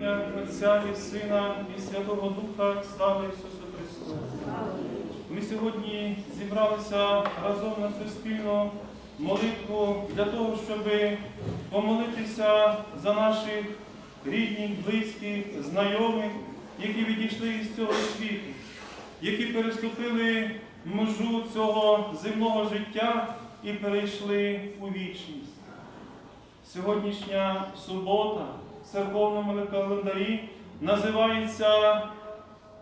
ім'я Отця і Сина і Святого Духа, слава Ісусу Христу. Ми сьогодні зібралися разом на цю спільну молитву для того, щоб помолитися за наших рідних, близьких, знайомих, які відійшли із цього світу, які переступили межу цього земного життя і перейшли у вічність. Сьогоднішня субота в церковному календарі називається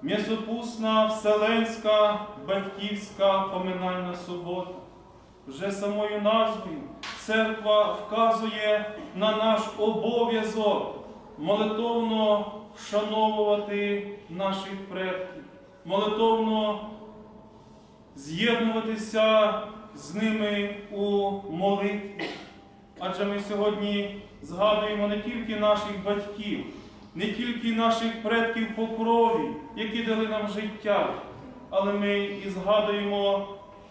М'ясопусна Вселенська Батьківська поминальна субота. Вже самою назвою церква вказує на наш обов'язок молитовно вшановувати наших предків, молитовно з'єднуватися з ними у молитві. Адже ми сьогодні згадуємо не тільки наших батьків, не тільки наших предків по крові, які дали нам життя, але ми і згадуємо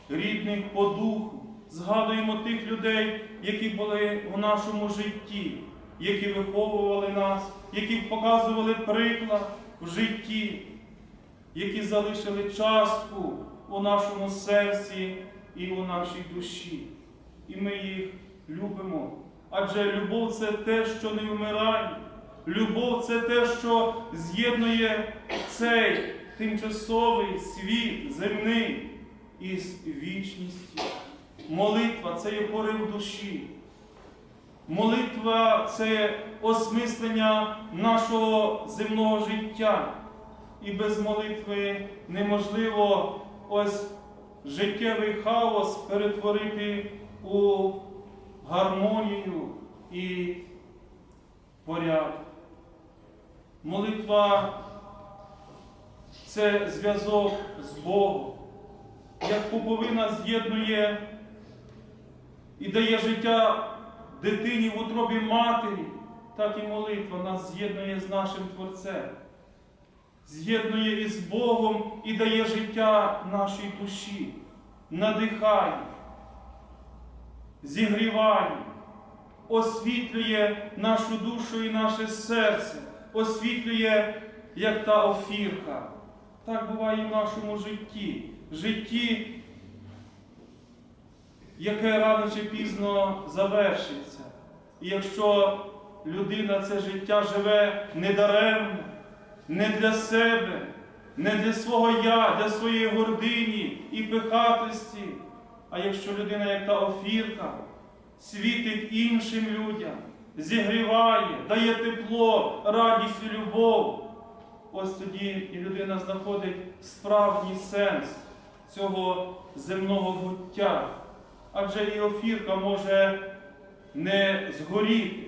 рідних по духу, згадуємо тих людей, які були в нашому житті, які виховували нас, які показували приклад в житті, які залишили частку у нашому серці і у нашій душі. І ми їх любимо. Адже любов це те, що не вмирає. Любов це те, що з'єднує цей тимчасовий світ земний із вічністю. Молитва це є порив душі. Молитва це осмислення нашого земного життя. І без молитви неможливо ось життєвий хаос перетворити у гармонію і порядок. Молитва це зв'язок з Богом, як пуповина з'єднує і дає життя дитині в утробі матері, так і молитва нас з'єднує з нашим Творцем, з'єднує із Богом і дає життя нашій душі, надихає зігріває, освітлює нашу душу і наше серце, освітлює, як та офірка. Так буває і в нашому житті. Житті, яке рано чи пізно завершиться. І якщо людина це життя живе недаремно, не для себе, не для свого я, для своєї гордині і пихатості, а якщо людина, як та офірка, світить іншим людям, зігріває, дає тепло, радість і любов, ось тоді і людина знаходить справжній сенс цього земного буття. Адже і офірка може не згоріти.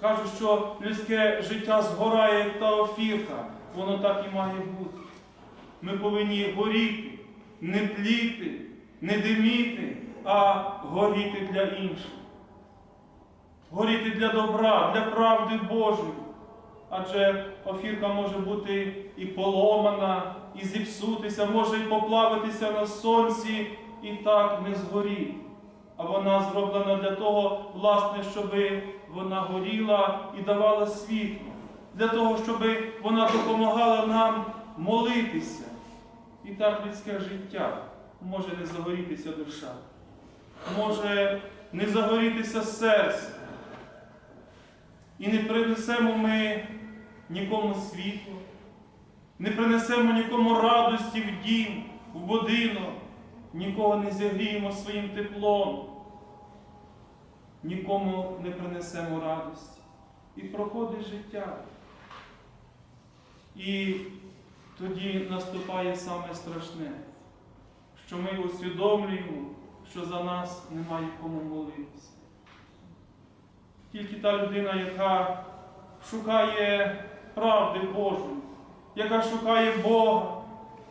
Кажуть, що людське життя згорає, як та офірка. Воно так і має бути. Ми повинні горіти, не тліти не диміти, а горіти для інших. Горіти для добра, для правди Божої. Адже офірка може бути і поломана, і зіпсутися, може і поплавитися на сонці, і так не згоріти. А вона зроблена для того, власне, щоб вона горіла і давала світло, для того, щоб вона допомагала нам молитися. І так людське життя може не загорітися душа, може не загорітися серце. І не принесемо ми нікому світло, не принесемо нікому радості в дім, в будинок, нікого не зігріємо своїм теплом, нікому не принесемо радості. І проходить життя. І тоді наступає саме страшне що ми усвідомлюємо, що за нас немає кому молитися. Тільки та людина, яка шукає правди Божої, яка шукає Бога,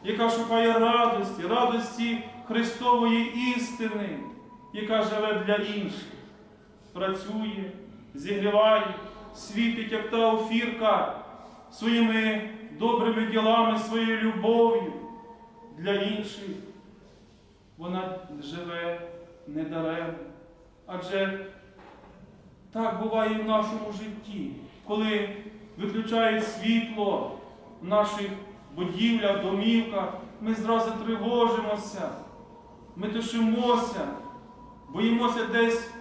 яка шукає радості, радості Христової істини, яка живе для інших, працює, зігріває, світить, як та офірка своїми добрими ділами, своєю любов'ю для інших вона живе недаремно. Адже так буває і в нашому житті, коли виключають світло в наших будівлях, домівках, ми зразу тривожимося, ми тишимося, боїмося десь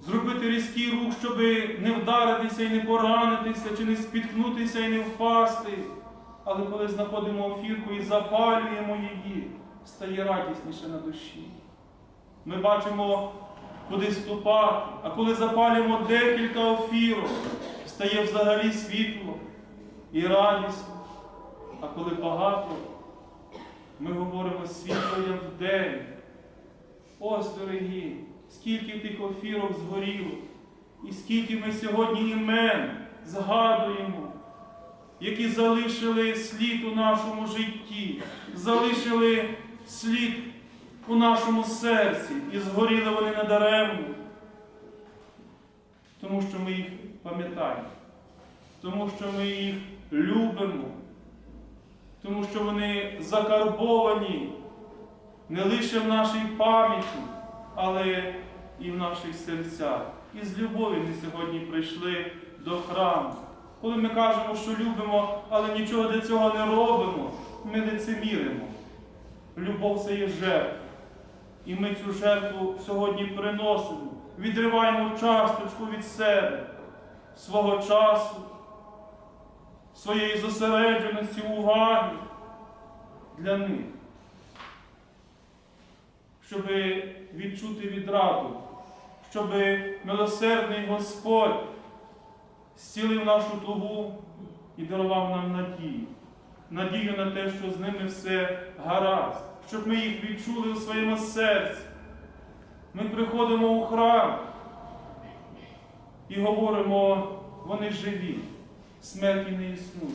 зробити різкий рух, щоб не вдаритися і не поранитися, чи не спіткнутися і не впасти. Але коли знаходимо офірку і запалюємо її, стає радісніше на душі. Ми бачимо, куди ступати, а коли запалюємо декілька офірок, стає взагалі світло і радісно. А коли багато, ми говоримо світло як вдень. Ось, дорогі, скільки тих офірок згоріло, і скільки ми сьогодні імен згадуємо, які залишили слід у нашому житті, залишили слід у нашому серці, і згоріли вони надаремно, тому що ми їх пам'ятаємо, тому що ми їх любимо, тому що вони закарбовані не лише в нашій пам'яті, але і в наших серцях. І з любові ми сьогодні прийшли до храму. Коли ми кажемо, що любимо, але нічого для цього не робимо, ми лицеміримо. Любов це є жертва. І ми цю жертву сьогодні приносимо, відриваємо часточку від себе, свого часу, своєї зосередженості, уваги для них щоб відчути відраду, щоб милосердний Господь зцілив нашу тугу і дарував нам надію. Надію на те, що з ними все гаразд, щоб ми їх відчули у своєму серці. Ми приходимо у храм і говоримо, вони живі, смерті не існує.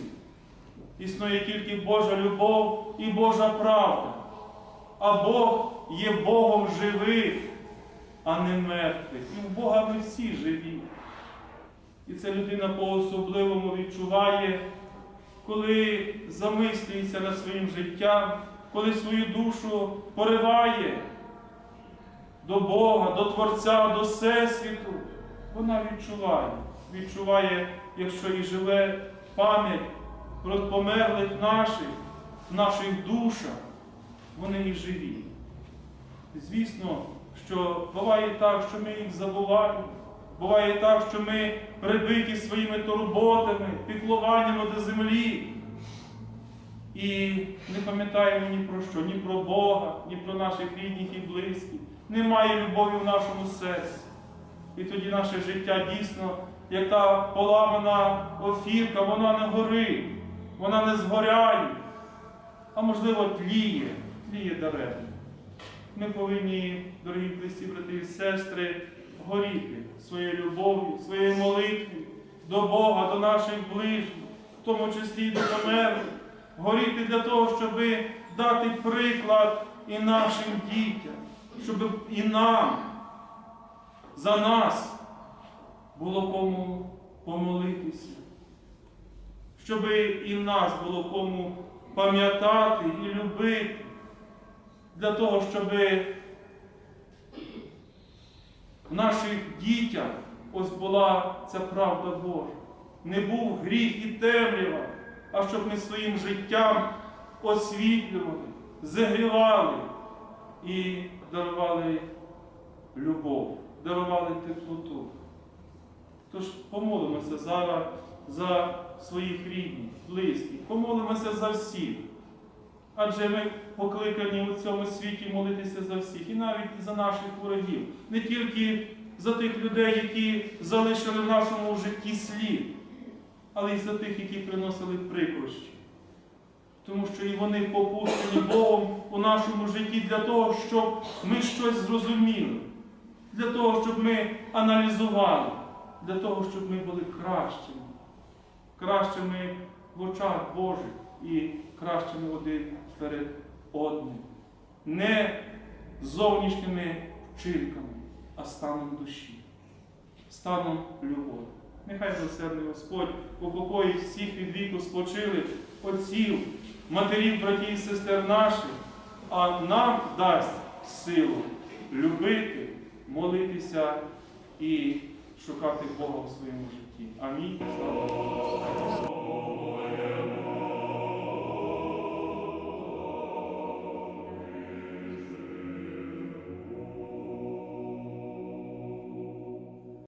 Існує тільки Божа любов і Божа правда. А Бог є Богом живих, а не мертвих. І в Бога ми всі живі. І це людина по-особливому відчуває, коли замислюється над своїм життям, коли свою душу пориває до Бога, до Творця, до Всесвіту. Вона відчуває, відчуває, якщо і живе пам'ять про померлих наших, наших душах вони і живі. Звісно, що буває так, що ми їх забуваємо, буває так, що ми прибиті своїми турботами, піклуваннями до землі. І не пам'ятаємо ні про що, ні про Бога, ні про наших рідних і близьких. Немає любові в нашому серці. І тоді наше життя дійсно, як та поламана офірка, вона не горить, вона не згоряє, а можливо тліє тліє даремно. Ми повинні, дорогі близькі брати і сестри, горіти своєю любов'ю, своєю молитвою до Бога, до наших ближніх, в тому числі і до померлих, горіти для того, щоб дати приклад і нашим дітям, щоб і нам, за нас було кому помолитися, щоб і нас було кому пам'ятати і любити для того, щоб в наших дітях ось була ця правда Божа. Не був гріх і темрява, а щоб ми своїм життям освітлювали, загрівали і дарували любов, дарували теплоту. Тож помолимося зараз за своїх рідних, близьких, помолимося за всіх. Адже ми покликані у цьому світі молитися за всіх, і навіть за наших ворогів, не тільки за тих людей, які залишили в нашому житті слід, але й за тих, які приносили прикрощі. Тому що і вони попущені Богом у нашому житті для того, щоб ми щось зрозуміли, для того, щоб ми аналізували, для того, щоб ми були кращими, кращими в очах Божих і кращими один перед одним. Не зовнішніми вчинками, а станом душі, станом любові. Нехай милосердний Господь упокоїть всіх від віку спочили, отців, матерів, братів і сестер наших, а нам дасть силу любити, молитися і шукати Бога у своєму житті. Амінь. Слава Богу.